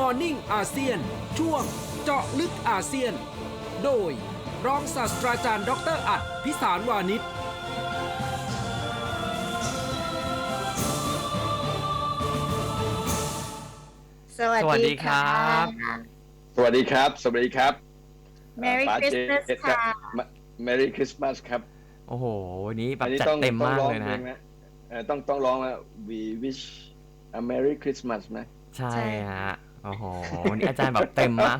Morning อาเซียนช่วงเจาะลึกอาเซียน โดย รองศาสตราจารย์ดอกเตอรอัดพิสารวานิชสวัสสวัสดีดีครัค่ะบสวัสดีครับ สวัสดีครับ Merry ป๋าเจ Christmas ครัค่ะบ Merry Christmas ครับ โอ้โห วันนี้แบบอันนี้จัดต้องเต็มต้องมากร้องเลยเพลนะงนะเอ่อต้องต้องร้องว่า We wish a Merry Christmas ไหมใช่ใช่ฮะ โอ้โหวันนี้อาจารย์แบบเต็มมาก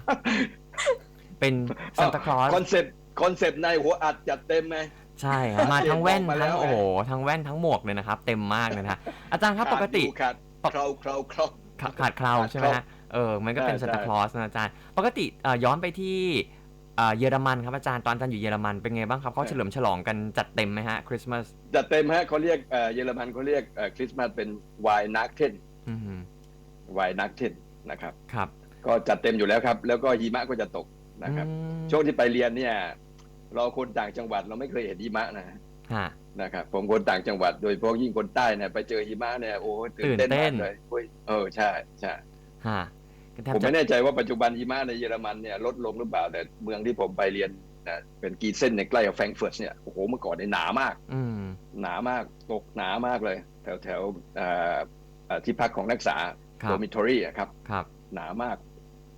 เป็นซานตาคลอสคอนเซปต์คอนเซปต์ในหัวอัดจัดเต็มไหมใช่ฮะมาทั้งแว่นมาแล้ทั้วงโอ้โหทั้งแว่นทั้งหมวกเลยนะครับ เต็มมากเลยนะฮะอาจารย์ครับปกติขาดเคราเคราเคราขาขาดเคราวขาดใช่ไหมฮะเออมันก็เป็นใช่ซานตาคลอสนะอาจารย์ ปกติเอ่อย้อนไปที่เอ่อเยอรมันครับอาจารย์ตอนอาจารย์อยู่เยอรมันเป็นไงบ้างครับเขาเฉลิมฉลองกันจัดเต็มไหมฮะคริสต์มาสจัดเต็มฮะเขาเรียกเอ่อเยอรมันเขาเรียกคริสต์มาสเป็น Y n a c t e n อืม Y n a c t e n นะครับ ครับก็จัดเต็มอยู่แล้วครับ แล้วก็หิมะก็จะตกนะครับ อืมช่วงที่ไปเรียนเนี่ย เราคนต่างจังหวัดเราไม่เคยเห็นหิมะนะฮะ นะครับ ผมคนต่างจังหวัดโดยเฉพาะยิ่งคนใต้เนี่ยไปเจอหิมะเนี่ยโอ้ยตื่นเต้นตื่นเต้มานกเลยโอ้ยเออใช่ใช่ฮะแทบผมจะไม่แน่ใจว่าปัจจุบันหิมะในเยอรมันเนี่ยลดลงหรือเปล่าแต่เมืองที่ผมไปเรียนนะเป็นกีเซนในยใกล้กับแฟรงก์เฟิร์ตเนี่ยโอ้โหเมื่อก่อนเนี่ยหนามาก อืม หนามากตกหนามากเลย แถวแถวๆเอ่อเอ่อที่พักของนักศึกษา ครัโดบมิทอรี่ครับ ครับ หนามาก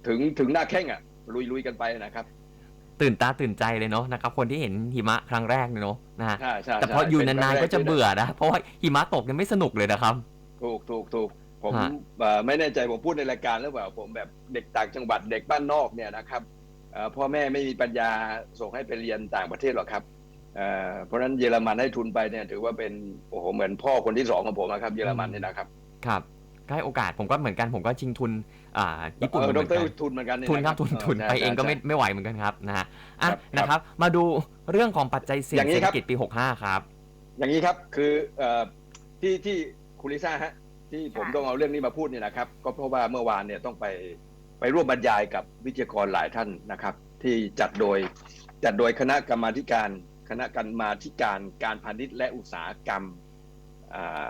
ถึงถึงหน้าแข้งอะลุยลุยๆกันไปนะครับตื่นตาตื่นใจเลยเนาะนะครับคนที่เห็นหิมะครั้งแรกเนี่ยเนาะนะฮะใช่ใช่แต่พอใช่อยู่ป็นานครั้งแรๆก็จะที่เบื่อนะเพราะว่าหิมะตกเนี่ยไม่สนุกเลยนะครับ ถูกถูกถูกผมฮะเอ่อไม่แน่ใจผมพูดในรายการหรือเปล่าผมแบบเด็กต่างจังหวัดเด็กบ้านนอกเนี่ยนะครับเอ่อพ่อแม่ไม่มีปัญญาส่งให้ไปเรียนต่างประเทศหรอกครับเอ่อเพราะฉะนั้นเยอรมันให้ทุนไปเนี่ยถือว่าเป็นโอ้โหเหมือนพ่อคนที่สองของผมนะครับ เยอรมันเนี่ยนะครับ ครับก็ ให้โอกาสผมก็เหมือนกันผมก็ชิงทุนอ่าญี่ปุ่นเออเหดมือนรกันทุนเหมือนกันเยทุนครับทุนเทุนใช่ไปเองก็ไม่ใช่ไม่ไหวเหมือนกันครับนะฮะอะครับนะครับ มาดูเรื่องของปัจจัยเสี่ยองย่างนี้เศรษครัฐบกิจปี 65 ครับ อย่างนี้ครับคือเอ่อที่ที่คุณลิซ่าฮะที่ผมค่ะต้องเอาเรื่องนี้มาพูดเนี่ยนะครับ ก็เพราะว่าเมื่อวานเนี่ยต้องไปไปร่วมบรรยายกับวิทยากรหลายท่านนะครับ ที่จัดโดยจัดโดยคณะกรรมาธิการคณะกรรมาธิการการพาณิชย์และอุตสาหกรรมอ่า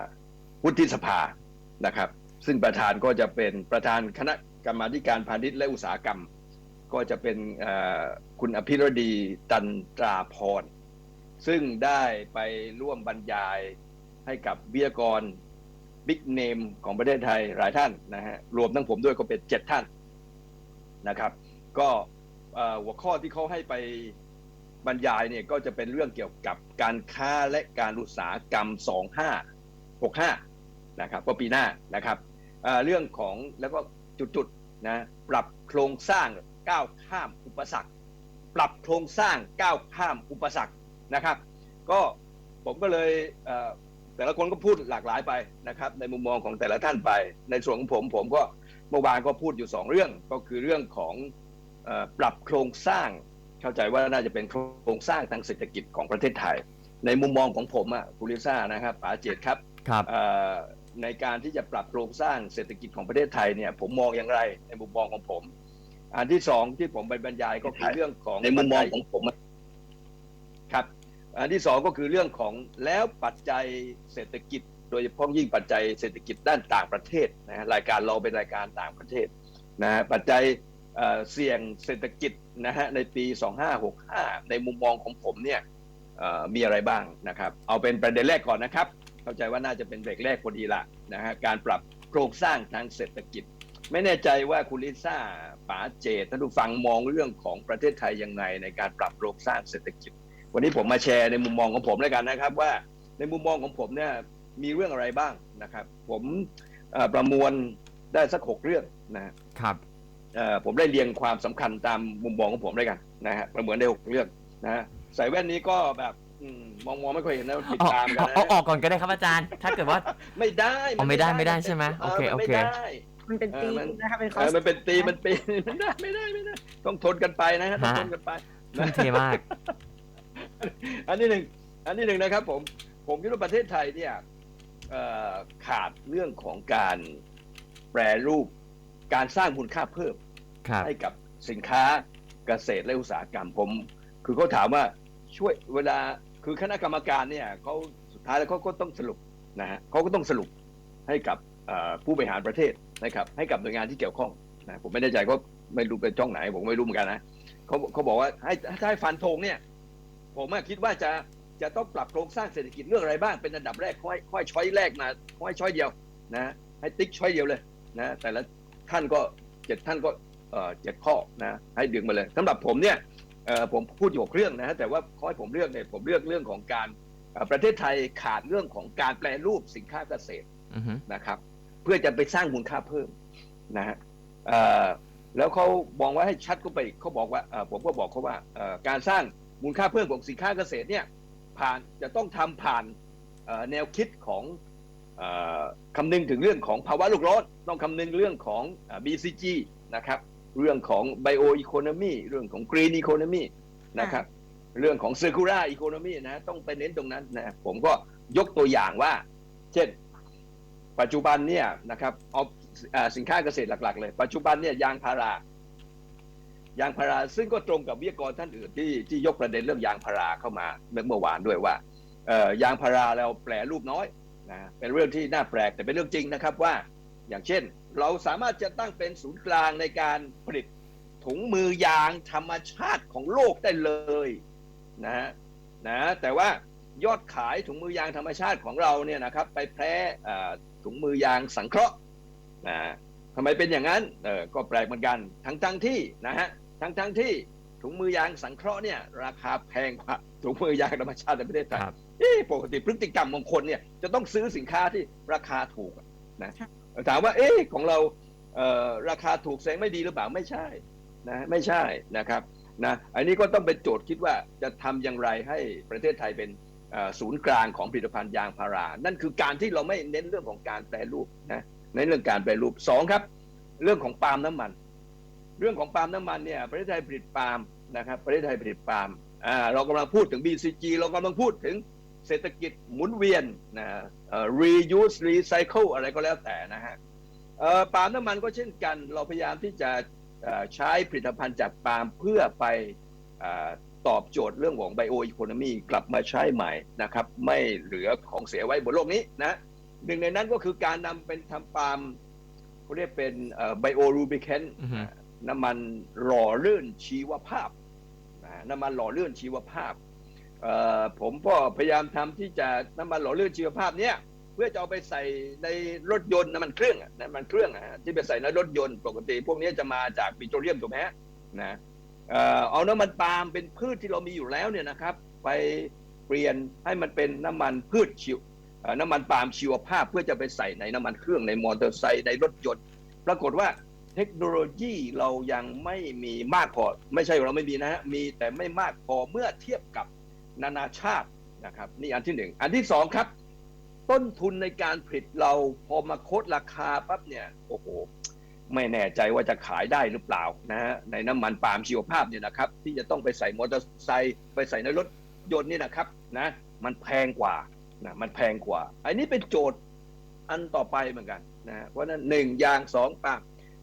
วุฒิสภานะครับ ซึ่งประธานก็จะเป็นประธานคณะกรรมาการพาณิชย์และอุตสาหกรรม ก็จะเป็นคุณอภิรดีตันตราพร ซึ่งได้ไปร่วมบรรยายให้กับวิทยากรบิ๊กเนมของประเทศไทยหลายท่านนะฮะรวมทั้งผมด้วยก็เป็นเจ็ดท่านนะครับ ก็หัวข้อที่เขาให้ไปบรรยายเนี่ยก็จะเป็นเรื่องเกี่ยวกับการค้าและการอุตสาหกรรม 2565 นะครับก็ปีหน้านะครับ เอ่อเรื่องของแล้วก็จุดๆนะปรับโครงสร้างก้าวข้ามอุปสรรค ปรับโครงสร้างก้าวข้ามอุปสรรคนะครับ ก็ผมก็เลยเอ่อแต่ละคนก็พูดหลากหลายไปนะครับ ในมุมมองของแต่ละท่านไป ในส่วนของผมผมก็เมื่อวานก็พูดอยู่สองเรื่องก็คือเรื่องของเอ่อปรับโครงสร้าง เข้าใจว่าน่าจะเป็นโครงสร้างทางเศรษฐกิจของประเทศไทย ในมุมมองของผมอะคุณลิซ่านะครับป๋าเจตครับครับเอ่อ ในการที่จะปรับโครงสร้างเศรษฐกิจของประเทศไทยเนี่ย ผมมองอย่างไรในมุมมองของผม อันที่สองที่ผมไปบรรยายก็คือเรื่องของในมุมมองของผมอะครับ อันที่สองก็คือเรื่องของแล้วปัจจัยเศรษฐกิจ โดยเฉพาะยิ่งปัจจัยเศรษฐกิจด้านต่างประเทศนะฮะรายการเราเป็นรายการต่างประเทศนะฮะปัจจัยเอ่อเสี่ยงเศรษฐกิจนะฮะในปี 2565 ในมุมมองของผมเนี่ยเอ่อมีอะไรบ้างนะครับ เอาเป็นประเด็นแรกก่อนนะครับ เข้าใจว่าน่าจะเป็นเบรกแรกพอดีละนะฮะการปรับโครงสร้างทางเศรษฐกิจ ไม่แน่ใจว่าคุณลิซ่าป๋าเจตท่านผู้ฟังมองเรื่องของประเทศไทยยังไงในการปรับโครงสร้างเศรษฐกิจ วันนี้ผมมาแชร์ในมุมมองของผมแล้วกันนะครับ ว่าในมุมมองของผมเนี่ยมีเรื่องอะไรบ้างนะครับ ผมเอ่อประมวลได้สักหกเรื่องนะฮะครับเอ่อผมได้เรียงความสำคัญตามมุมมองของผมด้วยกันนะฮะประเมินได้หกเรื่องนะฮะใส่แว่นนี้ก็แบบ อืมมองมองไม่ค่อยเห็นนะมันปิดเอาตามกันเอานะเอาออกก่อนก็ได้ครับอาจารย์ ถ้าเกิดว่า ไม่ได้เอาไม่ได้ไม่ได้นใช่ไหมโอเคมันโอเค ไม่ได้ มันเป็นเออธีมมันนะคะเป็นคเออสอมันเป็นตีมันเป็นไม่ได้ไม่ได้ไม่ได้ ต้องทนกันไปนะฮะต้องฮะ ทนกันไป ทุ่มเทมาก อันที่หนึ่งอันที่หนึ่งนะครับผมผมคิดว่าประเทศไทยเนี่ยเอ่อขาดเรื่องของการแปรรูปการสร้างมูลค่าเพิ่ม ครับ ให้กับสินค้าเกษตรและอุตสาหกรรมผม คือเขาถามว่าช่วยเวลา คือคณะกรรมการเนี่ยเขาสุดท้ายแล้วเขาก็ต้องสรุปนะฮะเขาก็ต้องสรุปให้กับผู้บริหารประเทศนะครับ ให้กับหน่วยงานที่เกี่ยวข้องนะผมไม่แน่ใจเขาไม่รู้เป็นช่องไหน ผมไม่รู้เหมือนกันนะเขาเขาบอกว่าให้ถ้าให้ฟันธงเนี่ย ผมคิดว่าจะจะต้องปรับโครงสร้างเศรษฐกิจเรื่องอะไรบ้างเป็นอันดับแรกค่อยค่อยช้อยแรกมาค่อยช้อยเดียวนะให้ติ๊กช้อยเดียวเลยนะแต่ละท่านก็เจ็ดท่านก็เจ็ดข้อนะให้ดึงมาเลยสำหรับผมเนี่ย เอ่อผมพูดอยู่หกเรื่องนะฮะแต่ว่าข้อให้ผมเลือกเนี่ยผมเลือกเรื่องของการเอ่อประเทศไทยขาดเรื่องของการแปลรูปสินค้าเกษตรอือฮึนะครับ เพื่อจะไปสร้างมูลค่าเพิ่มนะฮะเอ่อแล้วเขามองว่าให้ชัดก็ไปอีกเขาบอกว่าเอ่อผมก็บอกเขาว่าเอ่อการสร้างมูลค่าเพิ่มของสินค้าเกษตรเนี่ยผ่านจะต้องทำผ่านเอ่อแนวคิดของเอ่อคำนึงถึงเรื่องของภาวะโลกร้อนต้องคำนึงเรื่องของเอ่อ BCG นะครับ เรื่องของ Bio Economy เรื่องของ Green Economy นะครับเรื่องของ Circular Economy นะต้องไปเน้นตรงนั้นนะผมก็ยกตัวอย่างว่า เช่น ปัจจุบันเนี่ยนะครับเอาเอ่อสินค้าเกษตรหลัก ๆ เลย ปัจจุบันเนี่ยยางพารายางพาราซึ่งก็ตรงกับวิทยากรท่านอื่นที่ที่ยกประเด็นเรื่องยางพาราเข้ามาเมื่อเมื่อวานด้วยว่าเอ่อยางพาราเราแปรรูปน้อยนะเป็นเรื่องที่น่าแปลกแต่เป็นเรื่องจริงนะครับว่าอย่างเช่น เราสามารถจะตั้งเป็นศูนย์กลางในการผลิตถุงมือยางธรรมชาติของโลกได้เลยนะฮะนะแต่ว่ายอดขายถุงมือยางธรรมชาติของเราเนี่ยนะครับ ไปแพ้อ่าถุงมือยางสังเคราะห์นะทำไมเป็นอย่างนั้นเออก็แปลกเหมือนกัน ทั้งทั้งๆที่นะฮะทั้งทั้งๆที่ถุงมือยางสังเคราะห์เนี่ยราคาแพงกว่าถุงมือยางธรรมชาติในประเทศไทยครับเอ๊ะปกติพฤติกรรมของคนเนี่ยจะต้องซื้อสินค้าที่ราคาถูกอะนะค่ะ ถามว่าเอ๊ะของเราเราคาถูกแสงไม่ดีหรือเปล่าไม่ใช่นะไม่ใช่นะครับนะอันนี้ก็ต้องเป็นโจทย์คิดว่าจะทำอย่างไรให้ประเทศไทยเป็นศูนย์กลางของผลิตภัณฑ์ยางพารา นั่นคือการที่เราไม่เน้นเรื่องของการแปรรูปนะในเรื่องการแปรรูปสองครับ เรื่องของปาล์มน้ำมัน เรื่องของปาล์มน้ำมันเนี่ยประเทศไทยผลิตปาล์มนะครับประเทศไทยผลิตปาล์มอ่าเรากำลังพูดถึง BCG เรากำลังพูดถึง เศรษฐกิจหมุนเวียนนะเอ่อ reuse recycle อะไรก็แล้วแต่นะฮะเอ่อปาล์มน้ำมันก็เช่นกัน เราพยายามที่จะเอ่อใช้ผลิตภัณฑ์จากปาล์มเพื่อไปเอ่อตอบโจทย์เรื่องของ bio economy กลับมาใช้ใหม่นะครับ ไม่เหลือของเสียไว้บนโลกนี้นะหนึ่งในนั้นก็คือการนำเป็นทำปาล์มเขาเรียกเป็นเอ่อ bio lubricant อือฮึน้ำมันหล่อลื่นชีวภาพนะน้ำมันหล่อลื่นชีวภาพเอ่อ ผมก็พยายามทำที่จะน้ำมันหล่อเลื่อนชีวภาพเนี้ยเพื่อจะเอาไปใส่ในรถยนต์น้ำมันเครื่องน้ำมันเครื่องที่ไปใส่ในรถยนต์ปกติ พวกนี้จะมาจากปิโตรเลียมถูกไหมฮะนะเอาน้ำมันปาล์มเป็นพืชที่เรามีอยู่แล้วเนี่ยนะครับ ไปเปลี่ยนให้มันเป็นน้ำมันพืชชีวน้ำมันปาล์มชีวภาพ เพื่อจะไปใส่ในน้ำมันเครื่องในมอเตอร์ไซค์ในรถยนต์ ปรากฏว่าเทคโนโลยีเรายังไม่มีมากพอ ไม่ใช่เราไม่มีนะฮะมีแต่ไม่มากพอเมื่อเทียบกับ นานาชาตินะครับนี่อันที่หนึ่งอันที่สองครับ ต้นทุนในการผลิตเราพอมาโคดราคาปั๊บเนี่ยโอ้โหไม่แน่ใจว่าจะขายได้หรือเปล่านะฮะในน้ำมันปาล์มชีวภาพเนี่ยนะครับ ที่จะต้องไปใส่มอเตอร์ไซค์ไปใส่ในรถยนต์นี่นะครับนะมันแพงกว่านะมันแพงกว่า อันนี้เป็นโจทย์อันต่อไปเหมือนกันนะเพราะฉะนั้นหนึ่งยางสองปาล์ม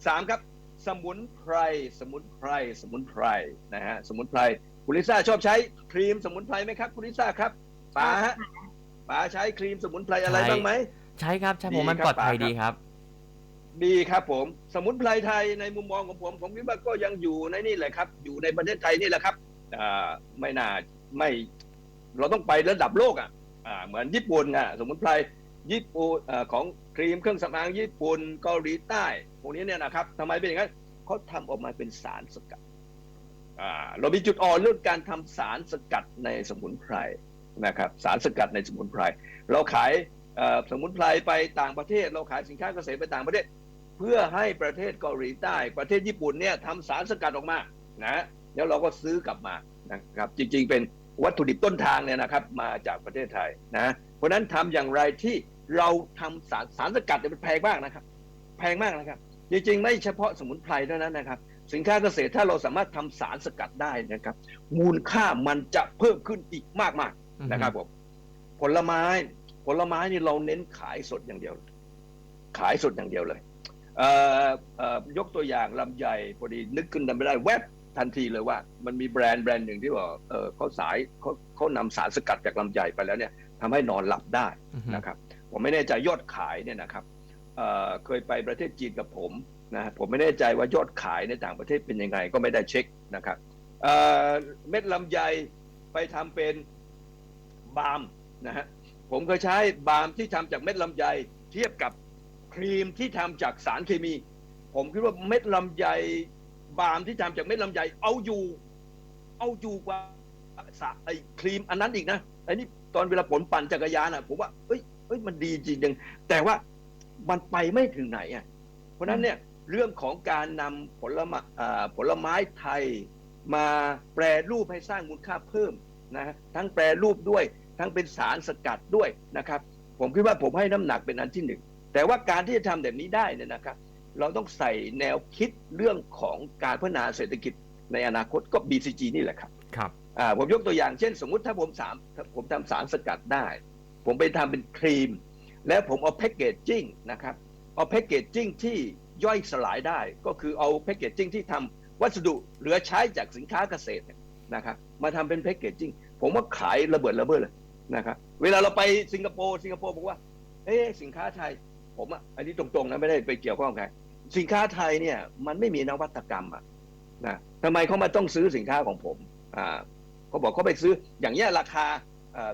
สามครับ สมุนไพรสมุนไพรสมุนไพรนะฮะสมุนไพร คุณลิซ่าชอบใช้ครีมสมุนไพรไหมครับ คุณลิซ่าครับป๋าฮะป๋าใช้ครีมสมุนไพรอะไรใช้บ้างไหม ใช่ครับใช่ผมดีมันครับปลอดภัยป๋าครับ ดีครับ ดีครับผม สมุนไพรไทยในมุมมองของผม ผมคิดว่าก็ยังอยู่ในนี่แหละครับ อยู่ในประเทศไทยนี่แหละครับอ่าไม่น่าไม่เราต้องไประดับโลกอะอ่าเหมือนญี่ปุ่นอะสมุนไพรญี่ปุ่นเอ่อของครีมเครื่องสำอางญี่ปุ่นเกาหลีใต้พวกนี้เนี่ยนะครับทำไมเป็นอย่างนั้นเขาทำออกมาเป็นสารสกัดอ่า เรามีจุดอ่อนเรื่องการทำสารสกัดในสมุนไพรนะครับสารสกัดในสมุนไพร เราขายสมุนไพรไปต่างประเทศ เราขายสินค้าเกษตรไปต่างประเทศ เพื่อให้ประเทศเกาหลีใต้ ประเทศญี่ปุ่นเนี่ยทำสารสกัดออกมานะแล้วเราก็ซื้อกลับมานะครับจริงๆ เป็นวัตถุดิบต้นทางเนี่ยนะครับมาจากประเทศไทยนะเพราะฉะนั้นทำอย่างไรที่เราทำสารสารสกัดเนี่ยมันแพงมากนะครับ แพงมากนะครับ จริงๆ ไม่เฉพาะสมุนไพรเท่านั้นนะครับ สินค้าเกษตรถ้าเราสามารถทำสารสกัดได้นะครับ มูลค่ามันจะเพิ่มขึ้นอีกมากๆนะครับผมผลไม้ ผลไม้นี่เราเน้นขายสดอย่างเดียว ขายสดอย่างเดียวเลยเอ่อเอ่อยกตัวอย่างลำไยพอดีนึกขึ้นไม่ได้แวบทันทีเลยว่า มันมีแบรนด์แบรนด์หนึ่งที่บอกเออเขาสายเขาเขานำสารสกัดจากลำไยไปแล้วเนี่ยทำให้นอนหลับได้อือฮึนะครับ ผมไม่แน่ใจยอดขายเนี่ยนะครับ เคยไปประเทศจีนกับผมนะผมไม่แน่ใจว่ายอดขายในต่างประเทศเป็นยังไงก็ไม่ได้เช็คนะครับเเม็ดลำไยไปทำเป็นบาล์มนะฮะผมเคยใช้บาล์มที่ทำจากเม็ดลำไยเทียบกับครีมที่ทำจากสารเคมี ผมคิดว่าเม็ดลำไยบาล์มที่ทำจากเม็ดลำไยเอาอยู่ เอาอยู่กว่าสาไอ้ครีมอันนั้นอีกนะไอ้นี่ตอนเวลาผมปั่นจักรยานอะผมว่าเอ้ยเอ้ยมันดีจริงจังแต่ว่า มันไปไม่ถึงไหนอะเพราะฉะนั้นเนี่ยเรื่องของการนำผลไม้อ่าผลไม้ไทยมาแปรรูปให้สร้างมูลค่าเพิ่มนะฮะทั้งแปรรูปด้วย ทั้งเป็นสารสกัดด้วยนะครับ ผมคิดว่าผมให้น้ำหนักเป็นอันที่หนึ่งแต่ว่าการที่จะทำแบบนี้ได้เนี่ยนะครับ เราต้องใส่แนวคิดเรื่องของการพัฒนาเศรษฐกิจในอนาคตก็ BCG นี่แหละครับครับอ่าผมยกตัวอย่างเช่น สมมุติถ้าผมสามถ้าผมทำสารสกัดได้ ผมไปทำเป็นครีม แล้วผมเอาแพคเกจจิ้งนะครับ เอาแพคเกจจิ้งที่ย่อยสลายได้ก็คือเอาแพคเกจจิ้งที่ทำวัสดุเหลือใช้จากสินค้าเกษตรนะครับมาทำเป็นแพคเกจจิ้งผมว่าขายระเบิดระเบ้อเลยนะครับเวลาเราไปสิงคโปร์สิงคโปร์บอกว่าเอ๊สินค้าไทย ผมอะอันนี้ตรงๆนะไม่ได้ไปเกี่ยวข้องใครสินค้าไทยเนี่ยมันไม่มีนวัตกรรมอะนะทำไมเขามาต้องซื้อสินค้าของผมอ่าเขาบอกเขาไปซื้ออย่างเงี้ยราคา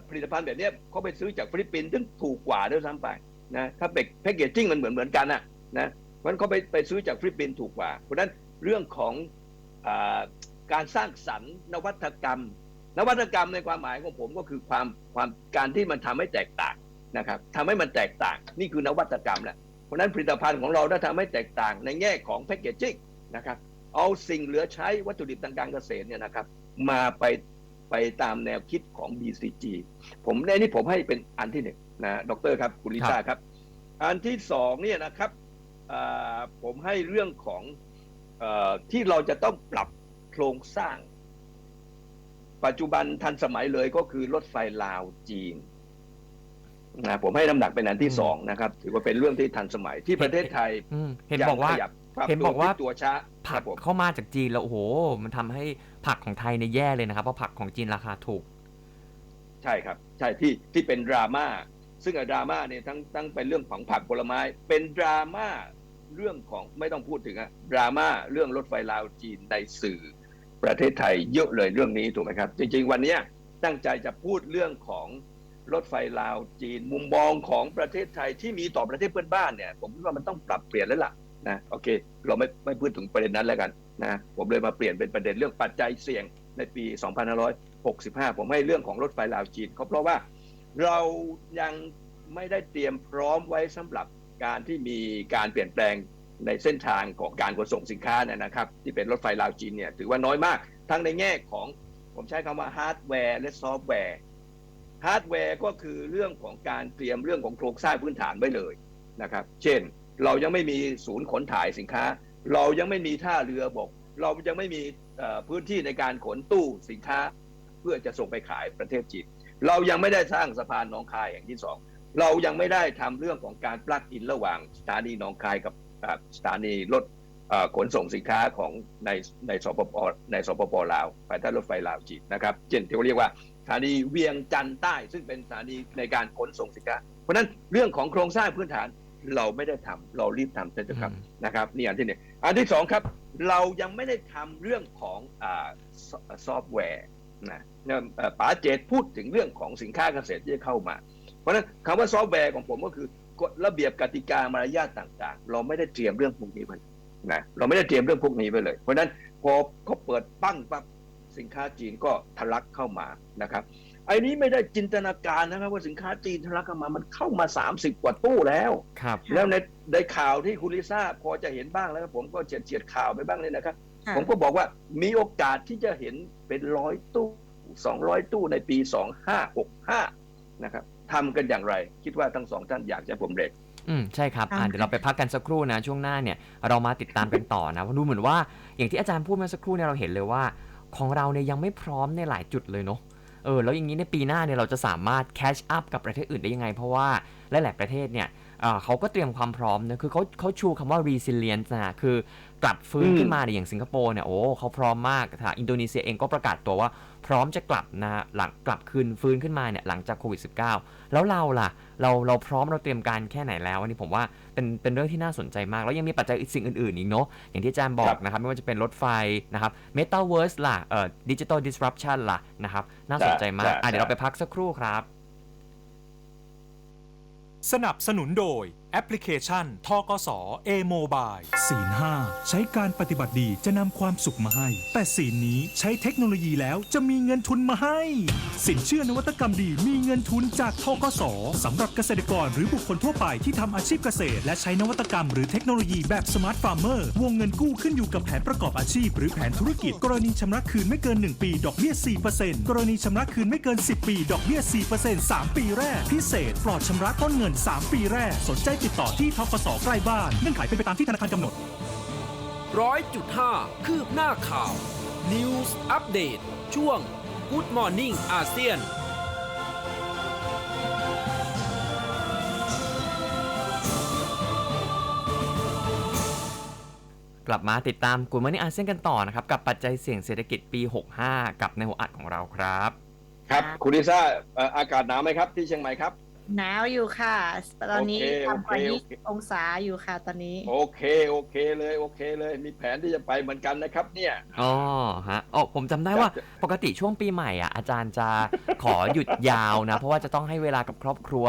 ผลิตภัณฑ์แบบนี้เขาไปซื้อจากฟิลิปปินส์ซึ่งถูกกว่าด้วยซ้ำไปนะถ้าเบกแพคเกจจิ้งมันเหมือนเหมือนกันนะนะเพราะฉะนั้นเขาไปไปซื้อจากฟิลิปปินส์ถูกกว่า เพราะนั้นเรื่องของอการสร้างสรรค์นวัตกรรม นวัตกรรมในความหมายของผมก็คือความความการที่มันทำให้แตกต่างนะครับทำให้มันแตกต่างนี่คือนวัตกรรมแหละเพราะนั้นผลิตภัณฑ์ของเราถ้าทำให้แตกต่างในแง่ของแพคเกจจิ้งนะครับเอาสิ่งเหลือใช้วัตถุดิบทางการเกษตรเนี่ยนะครับมาไป ไปตามแนวคิดของ BCG ผมในนี้ผมให้เป็นอันที่หนึ่งนะดรครับคุณลิซ่าครับ อันที่สองเนี่ยนะครับอ่าผมให้เรื่องของเออที่เราจะต้องปรับโครงสร้าง ปัจจุบันทันสมัยเลยก็คือรถไฟลาวจีนนะผมให้น้ำหนักเป็นอันที่อืมสองนะครับ ถือว่าเป็นเรื่องที่ทันสมัยที่ประเทศไทยอืมเห็นบอกว่ายังขยั ปรับเห็นบอกว่าตัวตัวช้าคผัรักบผมเข้ามาจากจีนแล้วโอ้โห มันทำให้ผักของไทยเนี่ยแย่เลยนะครับเพราะผักของจีนราคาถูก ใช่ครับใช่ที่ที่เป็นดราม่าซึ่งไอ้ดราม่าเนี่ยทั้งทั้งเป็นเรื่องของผักผลไม้ เป็นดราม่าเรื่องของไม่ต้องพูดถึงอะดราม่าเรื่องรถไฟลาวจีนในสื่อประเทศไทยเยอะเลยเรื่องนี้ถูกไหมครับ จริง ๆ วันเนี้ยตั้งใจจะพูดเรื่องของรถไฟลาวจีน มุมมองของประเทศไทยที่มีต่อประเทศเพื่อนบ้านเนี่ย ผมคิดว่ามันต้องปรับเปลี่ยนแล้วล่ะ นะโอเค เราไม่ไม่พูดถึงประเด็นนั้นแล้วกันนะผมเลยมาเปลี่ยนเป็นประเด็นเรื่องปัจจัยเสี่ยงในปี 2565 ผมให้เรื่องของรถไฟลาวจีนเขาเพราะว่าเรายังไม่ได้เตรียมพร้อมไว้สำหรับการที่มีการเปลี่ยนแปลงในเส้นทางของการขนส่งสินค้าเนี่ยนะครับ ที่เป็นรถไฟลาวจีนเนี่ยถือว่าน้อยมาก ทั้งในแง่ของผมใช้คำว่าฮาร์ดแวร์และซอฟต์แวร์ฮาร์ดแวร์ก็คือเรื่องของการเตรียมเรื่องของโครงสร้างพื้นฐานไว้เลยนะครับ เช่น เรายังไม่มีศูนย์ขนถ่ายสินค้า เรายังไม่มีท่าเรือบก เรายังไม่มีพื้นที่ในการขนตู้สินค้า เพื่อจะส่งไปขายประเทศจีนเรายังไม่ได้สร้างสะพานหนองคายอย่างที่สองเรายังไม่ได้ทำเรื่องของการปลักอินระหว่างสถานีหนองคายกับสถานีรถขนส่งสินค้าของในในสปปในสปปลาวภายใต้รถไฟลาวจีนนะครับเช่นที่เขาเรียกว่าสถานีเวียงจันใต้ ซึ่งเป็นสถานีในการขนส่งสินค้า เพราะฉะนั้นเรื่องของโครงสร้างพื้นฐาน เราไม่ได้ทำเรารีบทำเถอะครับอืมนะครับนี่อันที่หนึ่งอันที่สองครับ เรายังไม่ได้ทำเรื่องของอาซซอฟต์แวร์นะเนี่ยเอ่อป๋าเจตพูดถึงเรื่องของสินค้าเกษตรที่จะเข้ามา เพราะฉะนั้นคำว่าซอฟต์แวร์ของผมก็คือกฎระเบียบกติกามารยาทต่างๆ เราไม่ได้เตรียมเรื่องพวกนี้ไว้นะเราไม่ได้เตรียมเรื่องพวกนี้ไว้เลย เพราะฉะนั้นพอเขาเปิดปั้งปั๊บสินค้าจีนก็ทะลักเข้ามานะครับ ไอ้นี้ไม่ได้จินตนาการนะครับว่าสินค้าจีนทะลักเข้ามามันเข้ามา 30 กว่าตู้แล้ว ครับ แล้วในในข่าวที่คุณลิซ่าพอจะเห็นบ้างแล้วครับผมก็เฉียดเฉียดๆข่าวไปบ้างเลยนะครับค่ะผมก็บอกว่ามีโอกาสที่จะเห็นเป็นร้อยตู้สองร้อยตู้ในปี 2565 นะครับทำกันอย่างไร คิดว่าทั้งสองท่านอยากจะผมเรกอืมใช่ครับอ่าค่ะเดี๋ยวเราไปพักกันสักครู่นะช่วงหน้าเนี่ยเรามาติดตามกันต่อนะเพราะดูเหมือนว่าอย่างที่อาจารย์พูดเมื่อสักครู่เนี่ยเราเห็นเลยว่า ของเราเนี่ยยังไม่พร้อมในหลายจุดเลยเนาะ เออแล้วอย่างนี้ในปีหน้าเนี่ยเราจะสามารถแคชอัพกับประเทศอื่นได้ยังไง เพราะว่าหลายๆประเทศเนี่ย เอ่อเขาก็เตรียมความพร้อมนะคือเขาเขาชูคำว่า resilience นะคือกลับฟื้นอืมขึ้นมาเนี่ยอย่างสิงคโปร์เนี่ยโอ้เขาพร้อมมากทางอินโดนีเซียเองก็ประกาศตัวว่า พร้อมจะกลับนะฮะหลังกลับคืนฟื้นขึ้นมาเนี่ยหลังจากโควิด -19 แล้วเราล่ะ เราเราพร้อมเราเตรียมการแค่ไหนแล้วอันนี้ผมว่าเป็นเป็นเรื่องที่น่าสนใจมาก แล้วยังมีปัจจัยสิ่งอื่นๆอีกเนาะอย่างที่อาจารย์บอกนะครับ ไม่ว่าจะเป็นรถไฟนะครับ Metaverse ล่ะเอ่อ Digital Disruption ล่ะนะครับน่าสนใจมากใช่อะเดี๋ยวใช่เราไปพักสักครู่ครับ สนับสนุนโดย แอปพลิเคชันทกส A-Mobile ศีลห้าใช้การปฏิบัติดีจะนำความสุขมาให้ แต่ศีลนี้ใช้เทคโนโลยีแล้วจะมีเงินทุนมาให้ สินเชื่อนวัตกรรมดีมีเงินทุนจากทกสสำหรับเกษตรกรหรือบุคคลทั่วไปที่ทำอาชีพเกษตร และใช้นวัตกรรมหรือเทคโนโลยีแบบสมาร์ทฟาร์มเมอร์วงเงินกู้ขึ้นอยู่กับแผนประกอบอาชีพ หรือแผนธุรกิจ กรณีชำระคืนไม่เกิน 1 ปี ดอกเบี้ย 4%กรณีชำระคืนไม่เกิน 10 ปี ดอกเบี้ย 4% 3 ปีแรก พิเศษปลอดชำระต้นเงิน 3 ปีแรกสนใจติดต่อที่ทกสใกล้บ้านเงื่อนไขเป็นไปตามที่ธนาคารกำหนดร้อยจุดห้าคืบหน้าข่าว News Update ช่วง Good Morning อาเซียนกลับมาติดตามกุลมณีอาเซียนกันต่อนะครับ กับปัจจัยเสี่ยงเศรษฐกิจปี 65 กับในหัวอัดของเราครับ ครับ คุณลิซ่าเอ่ออากาศหนาวไหมครับที่เชียงใหม่ครับ หนาวอยู่ค่ะ ตอนนี้โอเคต่ำกว่าโอเคโอเค 20องศาอยู่ค่ะตอนนี้ โอเคโอเคเลยโอเคเลย มีแผนที่จะไปเหมือนกันนะครับ เนี่ย อ๋อฮะอ๋อผมจำได้ว่าครับปกติช่วงปีใหม่อะอาจารย์จะ ขอหยุดยาวนะ เพราะว่าจะต้องให้เวลากับครอบครัว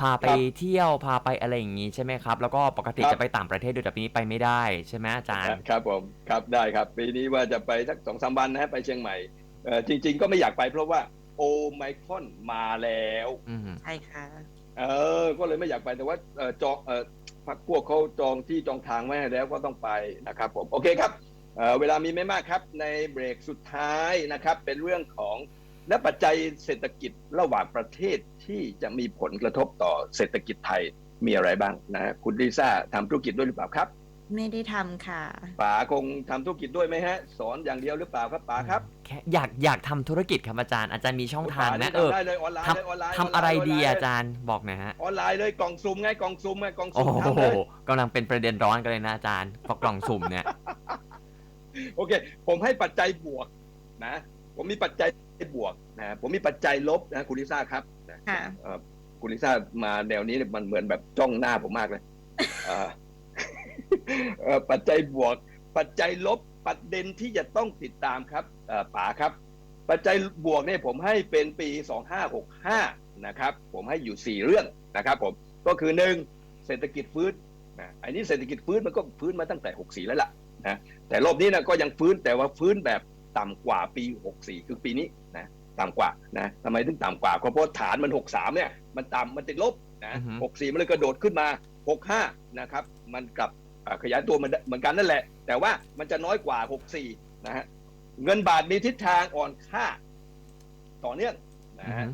พาไปครับเที่ยวพาไปอะไรอย่างงี้ใช่ไหมครับ แล้วก็ปกติครับ จะไปต่างประเทศโดยแต่ปีนี้ไปไม่ได้ใช่ไหมอาจารย์ ครับผมครับได้ครับปีนี้ว่าจะไปสักสองสามวันนะฮะไปเชียงใหม่เอ่อจริง ๆ ก็ไม่อยากไปเพราะว่า โอไมครอนมาแล้ว อืมใช่ค่ะ เออ ก็เลยไม่อยากไปแต่ว่าเออจองเออพักพวกเขาจองที่จองทางไว้ให้แล้วก็ต้องไปนะครับผมโอเคครับเออเวลามีไม่มากครับในเบรกสุดท้ายนะครับ เป็นเรื่องของและปัจจัยเศรษฐกิจระหว่างประเทศที่จะมีผลกระทบต่อเศรษฐกิจไทยมีอะไรบ้างนะฮะคุณลิซ่าทำธุรกิจด้วยหรือเปล่าครับ ไม่ได้ทำค่ะ ป๋าคงทำธุรกิจด้วยไหมฮะ สอนอย่างเดียวหรือเปล่าครับป๋าครับแค่อยากอยากทำธุรกิจครับอาจารย์อาจารย์มีช่องทางป๋นะทำเออได้เลยออนไลน์ทเลยออนไลน์ำทำอะไรดีนลน์อาจารย์บอกหน่อยฮะ ออนไลน์เลยกล่องซุ่มไงกล่องซุ่มไงกล่องโอ้ซุ่มโหทำเลยกำลังเป็นประเด็นร้อนกันเลยนะอาจารย์พอกล่องสุ่มเนี่ย โอเค ผมให้ปัจจัยบวกนะ ผมมีปัจจัยบวกนะผมมีปัจจัยลบนะคุณลิซ่าครับนะค่ะ เอ่อคุณลิซ่ามาแนวนี้เนี่ยมันเหมือนแบบจ้องหน้าผมมากเลยเอ่อเอ่อ ปัจจัยบวก ปัจจัยลบประเด็นที่จะต้องติดตามครับเอ่อป๋าครับ ปัจจัยบวกเนี่ยผมให้เป็นปี 2565 นะครับ ผมให้อยู่ 4 เรื่องนะครับผมก็คือหนึ่งเศรษฐกิจฟื้นนะอันนี้เศรษฐกิจฟื้นมันก็ฟื้นมาตั้งแต่ 64 แล้วล่ะนะแต่รอบนี้นะก็ยังฟื้นแต่ว่าฟื้นแบบต่ำกว่าปี 64 คือปีนี้นะต่ำกว่านะทำไมถึงต่ำกว่าก็เพราะฐานมัน 63 เนี่ยมันต่ำมันติดลบนะอือฮึ64 มันเลยกระโดดขึ้นมา 65 นะครับ มันกลับอ่า ขยายตัวเหมือนเหมือนกันนั่นแหละ แต่ว่ามันจะน้อยกว่า 64 นะฮะ เงินบาทมีทิศทางอ่อนค่าต่อเนื่องนะอือฮะฮึ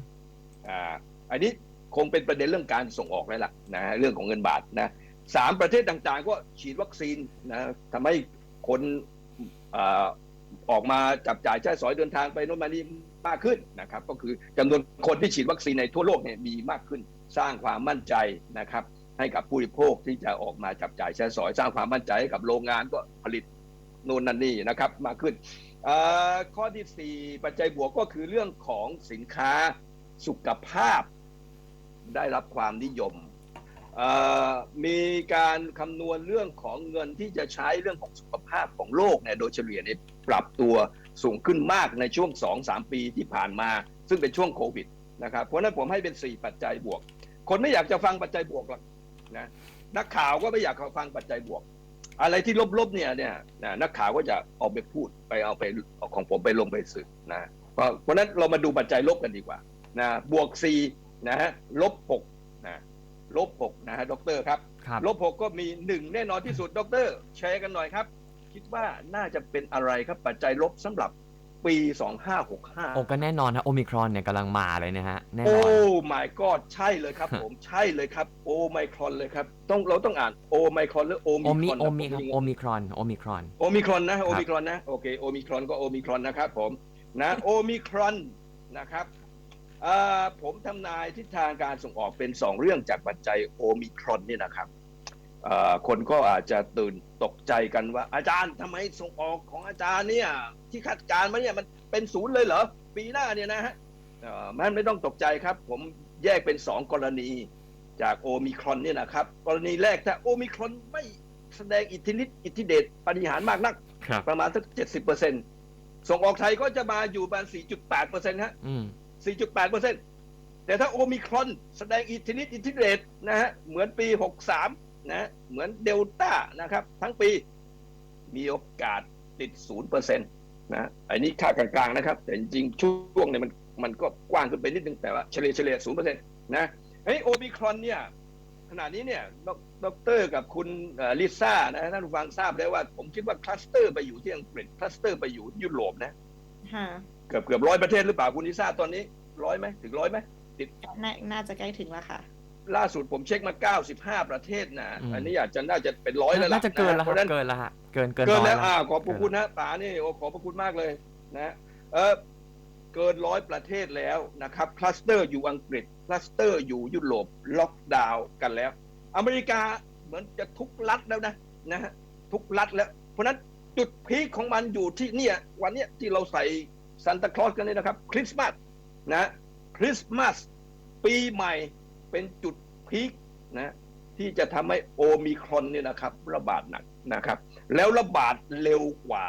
อ่าอันนี้คงเป็นประเด็นเรื่องการส่งออกแล้วล่ะนะฮะเรื่องของเงินบาทนะสามประเทศต่างๆ ก็ฉีดวัคซีนนะทำให้คนอ่าออกมาจับจ่ายใช้สอยเดินทางไปโน่นมานี่มากขึ้นนะครับ ก็คือจำนวนคนที่ฉีดวัคซีนในทั่วโลกเนี่ยมีมากขึ้น สร้างความมั่นใจนะครับ ให้กับผู้บริโภคที่จะออกมาจับจ่ายใช้สอยสร้างความมั่นใจให้กับโรงงานก็ผลิตโน่นนั่นนี่นะครับมากขึ้นข้อที่ 4 ปัจจัยบวกก็คือเรื่องของสินค้าสุขภาพได้รับความนิยม มีการคำนวณเรื่องของเงินที่จะใช้เรื่องของสุขภาพของโลกเนี่ยโดยเฉลี่ยเนี่ปรับตัวสูงขึ้นมากในช่วง 2-3 ปีที่ผ่านมา ซึ่งเป็นช่วงโควิดนะครับเพราะฉะนั้นผมให้เป็น 4 ปัจจัยบวก คนไม่อยากจะฟังปัจจัยบวกหรอก นะนักข่าวก็ไม่อยากฟังปัจจัยบวก อะไรที่ลบๆเนี่ยเนี่ยนะนักข่าวก็จะเอาไปพูดไปเอาไปเอาของผมไปลงไปสื่อนะเพราะเพราะฉะนั้นเรามาดูปัจจัยลบกันดีกว่านะบวก4นะฮะลบ6นะลบ6นะฮะดอกเตอรครับครับลบ6ก็มีหนึ่งแน่นอนที่สุดดอกเตอรแชร์กันหน่อยครับ คิดว่าน่าจะเป็นอะไรครับปัจจัยลบสำหรับ ปี 2565 โอ้ก็แน่นอนนะโอมิครอนเนี่ยกำลังมาเลยนะฮะแน่นโอ้ อน my god ใช่เลยครับ ผม ใช่เลยครับ โอไมครอนเลยครับ ต้องเราต้องอ่านโอไมครอนหรือโอโอมิมิครอนโอมิครับโอมิครอนโอมิครอน โอมิครอนนะโอมิครอนนะ โอเคโอมิครอนก็โอมิครอนนะครับผมนะโอมิครอนนะครับเอ่อผมทำนายทิศทางการส่งออกเป็น 2 เรื่องจากปัจจัยโอมิครอนนี่นะครับเอ่อ คนก็อาจจะตื่นตกใจกันว่า อาจารย์ทำไมส่งออกของอาจารย์เนี่ย ที่คาดการณ์มาเนี่ยมันเป็นศูนย์เลยเหรอ ปีหน้าเนี่ยนะฮะเอ่อมันไม่ต้องตกใจครับ ผมแยกเป็นสองกรณีจากโอมิครอนเนี่ยนะครับ กรณีแรกถ้าโอมิครอนไม่แสดงอิทธิฤทธิ์อิทธิเดชปาฏิหารย์มากนักครับประมาณสักเจ็ดสิบเปอร์เซ็นส่งออกไทยก็จะมาอยู่ประมาณสี่จุดแปดเปอร์เซ็นต์ฮะอืม4.8เปอร์เซ็นต์แต่ถ้าโอมิครอนแสดงอิทธิฤทธิ์อิทธิเดชนะฮะเหมือนปี63นะ ฮะเหมือนเดลต้านะครับ ทั้งปีมีโอกาสติด0เปอร์เซ็นต์นะอันนี้ค่ากลางๆนะครับ แต่จริงๆช่วงเนี่ยมันมันก็กว้างขึ้นไปนิดนึงแต่ว่าเฉลี่ยเฉลี่ย0เปอร์เซ็นต์นะเฮ้ยโอมิครอนเนี่ยขณะนี้เนี่ยดอกดอกเตอร์กับคุณเอ่อลิซ่านะท่านผู้ฟังทราบแล้วว่า ผมคิดว่าคลัสเตอร์ไปอยู่ที่อังกฤษคลัสเตอร์ไปอยู่ยุโรปนะค่ะเกือบเกือบร้อยประเทศหรือเปล่าคุณลิซ่าตอนนี้ร้อยไหมถึงร้อยไหมน่าน่าจะใกล้ถึงแล้วค่ะ ล่าสุดผมเช็คมา 95 ประเทศนะ อืม อันนี้อาจจะน่าจะเป็นร้อยแล้วล่น่าจะเกินแล้วเพครัราะบฉะนั้นเกินแล้วฮะเกินเกินเกินร้อยแล้วแล้วอ่าขอบพระคุณนะป๋านี่โอ้ขอบพระคุณมากเลยนะเออเกินร้อยประเทศแล้วนะครับคลัสเตอร์อยู่อังกฤษคลัสเตอร์อยู่ยุโรปล็อกดาวน์กันแล้ว อเมริกาเหมือนจะทุกรัฐแล้วนะนะฮะทุกรัฐแล้ว เพราะฉะนั้นจุดพีคของมันอยู่ที่เนี่ยวันเนี้ยที่เราใส่ซานตาคลอสกันเนี่ยนะครับคริสต์มาสนะคริสต์มาสปีใหม่ เป็นจุดพีคนะที่จะทำให้โอมิครอนเนี่ยนะครับ ระบาดหนักนะครับ แล้วระบาดเร็วกว่า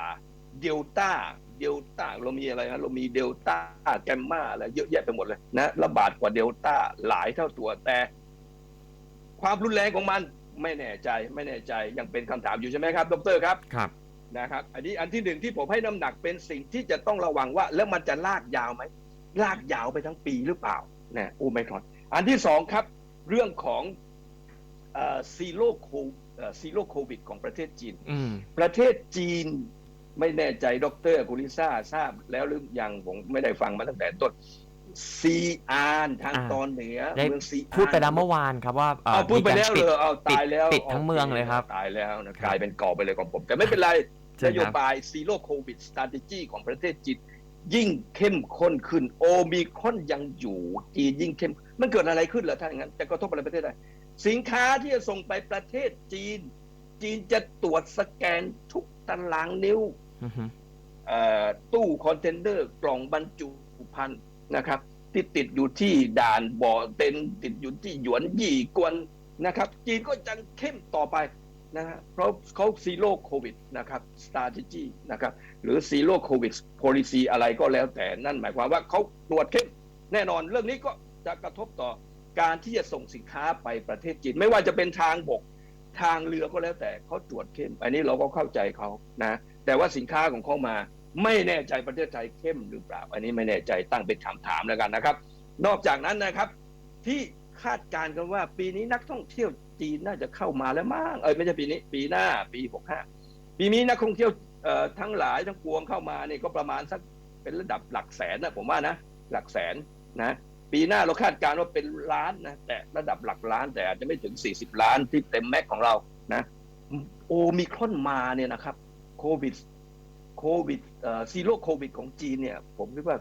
เดลต้าเดลต้าเรามีอะไรนะเรามีเดลต้าแกมมาอะไรเยอะแยะไปหมดเลยนะระบาดกว่าเดลต้าหลายเท่าตัวแต่ ความรุนแรงของมันไม่แน่ใจไม่แน่ใจยังเป็นคำถามอยู่ใช่ไหมครับ ดรครับครับนะครับ อันนี้อันที่หนึ่งที่ผมให้น้ำหนักเป็นสิ่งที่จะต้องระวังว่า แล้วมันจะลากยาวไหมลากยาวไปทั้งปีหรือเปล่าเนี่ยโอไมครอน อันที่สองครับเรื่องของซีโร่โคซีโร่โควิดของประเทศจีนอืมประเทศจีนไม่แน่ใจดรกุลิซ่าทราบแล้วหรือยังผมไม่ได้ฟังมาตั้งแต่ต้นซีอานทางอ่าตอนเหนือได้เมืองซีอานพูดไปแล้วเมื่อวานครับว่าเอ่อเอาพูดไปมีแล้กาวรเลปิดยเอาตายแล้วปิดทั้งเมืองเลยครับตายแล้วนะครับกลายเป็นกรอบไปเลยของผม แต่ไม่เป็นไรใช่นครับโยบายซีโร่โควิดสต r a t e g y ของประเทศจีนยิ่งเข้มข้นขึ้นโอมีคอนยังอยู่จีนยิ่งเข้ม มันเกิดอะไรขึ้นเหรอถ้าอย่างนั้นจะกระทบอะไรประเทศไทยสินค้าที่จะส่งไปประเทศจีน จีนจะตรวจสแกนทุกตารางนิ้วอือฮึเอ่อตู้คอนเทนเนอร์กล่องบรรจุภัณฑ์นะครับ ที่ติดอยู่ที่ด่านบ่อเต็นติดอยู่ที่หยวนยี่กวนนะครับ จีนก็จะเข้มต่อไปนะฮะเพราะเขาซีโร่โควิดนะครับ strategy นะครับ หรือซีโร่โควิด policy อะไรก็แล้วแต่นั่นหมายความว่าเขาตรวจเข้มแน่นอนเรื่องนี้ก็ จะกระทบต่อการที่จะส่งสินค้าไปประเทศจีน ไม่ว่าจะเป็นทางบกทางเรือก็แล้วแต่เขาตรวจเข้ม อันนี้เราก็เข้าใจเขานะ แต่ว่าสินค้าของเขามา ไม่แน่ใจประเทศไทยเข้มหรือเปล่า อันนี้ไม่แน่ใจตั้งเป็นคำถามแล้วกันนะครับ นอกจากนั้นนะครับ ที่คาดการณ์กันว่า ปีนี้นักท่องเที่ยวจีนน่าจะเข้ามาแล้วมั้งเอ้ยไม่ใช่ปีนี้ปีหน้าปีหกห้าปีนี้นักท่องเที่ยวทั้งหลายทั้งปวงเข้ามาเนี่ยก็ประมาณสักเป็นระดับหลักแสนนะผมว่านะหลักแสนนะ ปีหน้าเราคาดการณ์ว่าเป็นล้านนะแต่ระดับหลักล้านแต่อาจจะไม่ถึง 40 ล้านที่เต็มแม็กของเรานะโอมิครอนมาเนี่ยนะครับโควิดโควิดเอ่อซีโร่โควิดของจีนเนี่ย ผมคิดว่า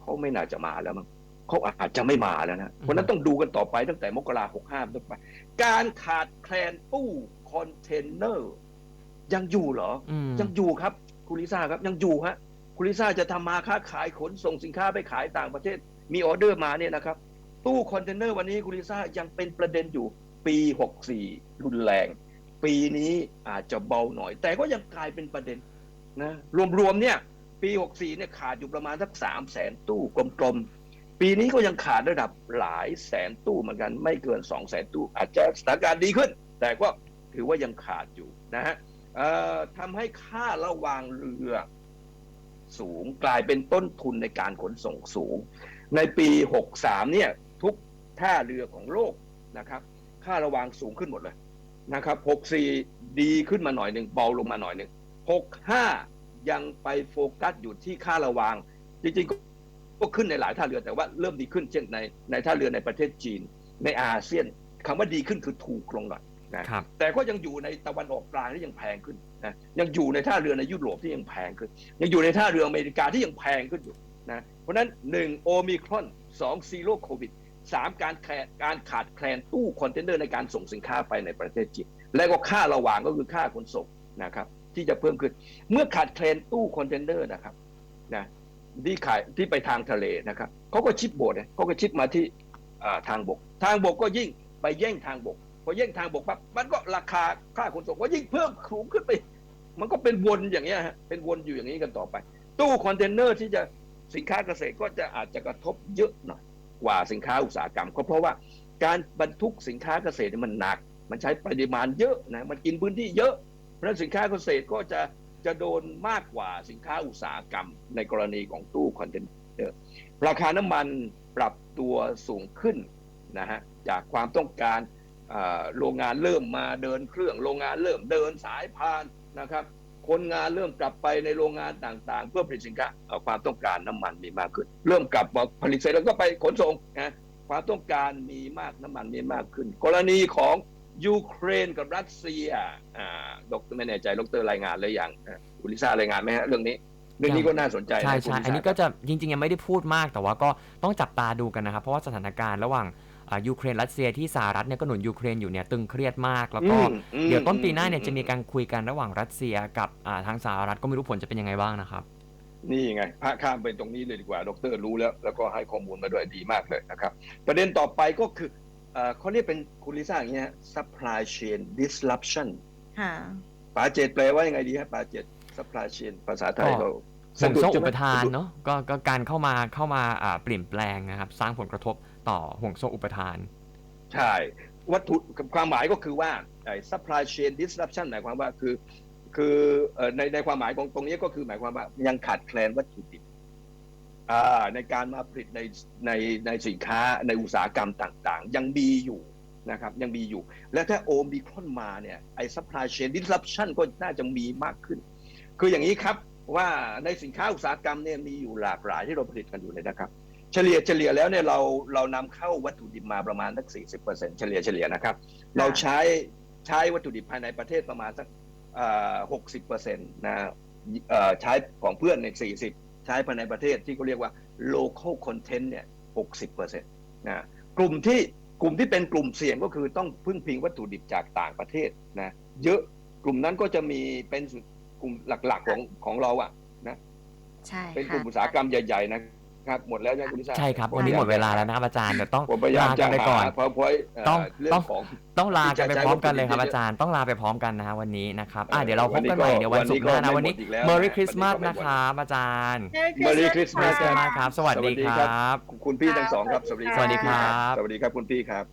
เขาไม่น่าจะมาแล้วมั้งเขาอาจจะไม่มาแล้วนะเพราะฉะนั้นต้องดูกันต่อไปตั้งแต่มกราหกห้าต้นไป การขาดแคลนตู้คอนเทนเนอร์ ยังอยู่เหรออืมยังอยู่ครับ คุณลิซ่าครับยังอยู่ฮะคุณลิซ่าจะทำมาค้าขายขนส่งสินค้าไปขายต่างประเทศ มีออเดอร์มาเนี่ยนะครับ ตู้คอนเทนเนอร์วันนี้คุณลิซ่ายังเป็นประเด็นอยู่ปี 64 รุนแรง ปีนี้อาจจะเบาหน่อย แต่ก็ยังกลายเป็นประเด็นนะรวมๆเนี่ยปี 64 เนี่ยขาดอยู่ประมาณสัก3 0 0แสนตู้กลมๆ ปีนี้ก็ยังขาดระดับหลายแสนตู้เหมือนกัน ไม่เกิน 2 0 0แสนตู้ อาจจะสถานการณ์ดีขึ้น แต่ก็ถือว่ายังขาดอยู่นะฮะทำให้ค่าระวางเรือสูงกลายเป็นต้นทุนในการขนส่งสูง ในปี 63 เนี่ยทุกท่าเรือของโลกนะครับ ค่าระวางสูงขึ้นหมดเลยนะครับ 64 ดีขึ้นมาหน่อยหนึ่งเบาลงมาหน่อยหนึ่ง 65 ยังไปโฟกัสอยู่ที่ค่าระวาง จริงๆก็ขึ้นในหลายท่าเรือแต่ว่าเริ่มดีขึ้นเช่นในในท่าเรือในประเทศจีน ในอาเซียนคำว่าดีขึ้นคือถูกลงหน่อยนะครับแต่ก็ยังอยู่ในตะวันออกกลางที่ยังแพงขึ้นนะยังอยู่ในท่าเรือในยุโรปที่ยังแพงขึ้น ยังอยู่ในท่าเรืออเมริกาที่ยังแพงขึ้นอยู่ นะเพราะนั้นหนึ่งโอมิครอนสองซีโร่โควิดสามการแคลการขาดแคลนตู้คอนเทนเนอร์ในการส่งสินค้าไปในประเทศจีนแล้วก็ค่าระหว่างก็คือค่าขนส่งนะครับที่จะเพิ่มขึ้น เมื่อขาดแคลนตู้คอนเทนเนอร์นะครับนะที่ขายที่ไปทางทะเลนะครับเขาก็ชิปโบดเนี่ยเขาก็ชิปมาที่ทางบก ทางบกก็ยิ่งไปแย่งทางบกพอแย่งทางบกปั๊บมันก็ราคาค่าขนส่งก็ยิ่งเพิ่มสูงขึ้นไป มันก็เป็นวนอย่างเงี้ยฮะเป็นวนอยู่อย่างนี้กันต่อไป ตู้คอนเทนเนอร์ที่จะ สินค้าเกษตรก็จะอาจจะกระทบเยอะหน่อยกว่าสินค้าอุตสาหกรรมก็เพราะว่าการบรรทุกสินค้าเกษตรนี่มันหนัก มันใช้ปริมาณเยอะนะมันกินพื้นที่เยอะ เพราะฉะนั้นสินค้าเกษตรก็จะจะโดนมากกว่าสินค้าอุตสาหกรรม ในกรณีของตู้คอนเทนเนอร์ราคาน้ำมันปรับตัวสูงขึ้นนะฮะจากความต้องการโรงงานเริ่มมาเดินเครื่อง โรงงานเริ่มเดินสายพานนะครับ คนงานเริ่มกลับไปในโรงงานต่างๆ เพื่อผลิตสินค้าเอ่อความต้องการน้ำมันมีมากขึ้น เริ่มกลับมาผลิตเสร็จแล้วก็ไปขนส่งนะความต้องการมีมากน้ำมันมีมากขึ้น กรณีของยูเครนกับรัสเซียอ่าดรไม่แน่ใจดรรายงานเลยอย่างอะคุณลิซ่ารายงานไหมฮะเรื่องนี้เรื่องนี้ก็น่าสนใจนะใช่คุณใช่ลิซ่าอันนี้ก็จะจริงๆยังไม่ได้พูดมากแต่ว่าก็ต้องจับตาดูกันนะครับเพราะว่าสถานการณ์ระหว่างอ่า ยูเครนรัสเซียที่สหรัฐเนี่ยก็หนุนยูเครนอยู่เนี่ยตึงเครียดมาก แล้วก็อืมอืมเดี๋ยวต้นปีหน้าเนี่ยอืมจะมีการคุยกันระหว่างรัสเซียกับอ่าทางสหรัฐก็ไม่รู้ผลจะเป็นยังไงบ้างนะครับ นี่ไงพาข้ามไปตรงนี้เลยดีกว่า ดรรู้แล้ว แล้วก็ให้ข้อมูลมาด้วยดีมากเลยนะครับ ประเด็นต่อไปก็คือเอ่อเขาเรียกเป็นคุณลิซ่าอย่างเงี้ย supply chain disruption ค่ะปาเจตแปลว่ายังไงดีฮะปาเจต supply chain ภาษาไทยก็เราห่วงโซ่ใช่อุไหมปทานสะดุดเนาะก็ก็การเข้ามาเข้ามาอ่าเปลี่ยนแปลงนะครับ สร้างผลกระทบ ต่อห่วงโซ่อุปทาน ใช่ วัตถุความหมายก็คือว่าไอ้ supply chain disruption หมายความว่าคือ คือในในความหมายของตรงนี้ก็คือหมายความว่ายังขาดแคลนวัตถุดิบในการมาผลิตในในในสินค้าในอุตสาหกรรมต่างๆ ยังมีอยู่นะครับยังมีอยู่ และถ้าโอมิครอนมาเนี่ยไอ้ supply chain disruption ก็น่าจะมีมากขึ้น คืออย่างนี้ครับว่าในสินค้าอุตสาหกรรมเนี่ยมีอยู่หลากหลายที่เราผลิตกันอยู่เลยนะครับ เฉลี่ยเฉลี่ยแล้วเนี่ยเราเรานำเข้าวัตถุดิบมาประมาณสักสี่สิบเปอร์เซ็นเฉลี่ยเฉลี่ยนะครับ เราใช้ใช้วัตถุดิบภายในประเทศประมาณสักหกสิบเปอร์เซ็นต์นะเอ่อใช้ของเพื่อนในสี่สิบใช้ภายในประเทศที่เขาเรียกว่า local content เนี่ยหกสิบเปอร์เซ็นต์นะกลุ่มที่กลุ่มที่เป็นกลุ่มเสี่ยงก็คือต้องพึ่งพิงวัตถุดิบจากต่างประเทศนะเยอะกลุ่มนั้นก็จะมีเป็นกลุ่มหลักๆของของเราอะนะใช่เป็นกค่ะลุ่มอุตสาหกรรมใหญ่ ๆ นะ ครับหมดแล้วใช่ไหมคุณลิซ่าใช่ครับ วันนี้หมดเวลาแล้วนะครับอาจารย์เดี๋ยวต้องผมพยายามลาจะกันไปก่อน หา powerpoint เต้องเรื่ต้ออง งของ ต้องลากันไปที่จะพร้อมกันเลยครับใช้วัตถุดิบอาจารย์ต้องลาไปพร้อมกันนะฮะวันนี้นะครับอะเออเดี๋ยวเราพบกันใหม่วันนี้ก็เดี๋ยววันศุกร์หน้านะวัวันนนี้นี้ก็ไม่หมดอีกแล้ว Merry นะ Christmas วันนี้ก็ไม่หมดนะครับอาจารย์ Merry Christmas Christmas ครับ สวัสดีครับ คุณพี่ทั้งสองครับ สวัสดีสวัสดีครับ สวัสดีครับคุณพี่ครับ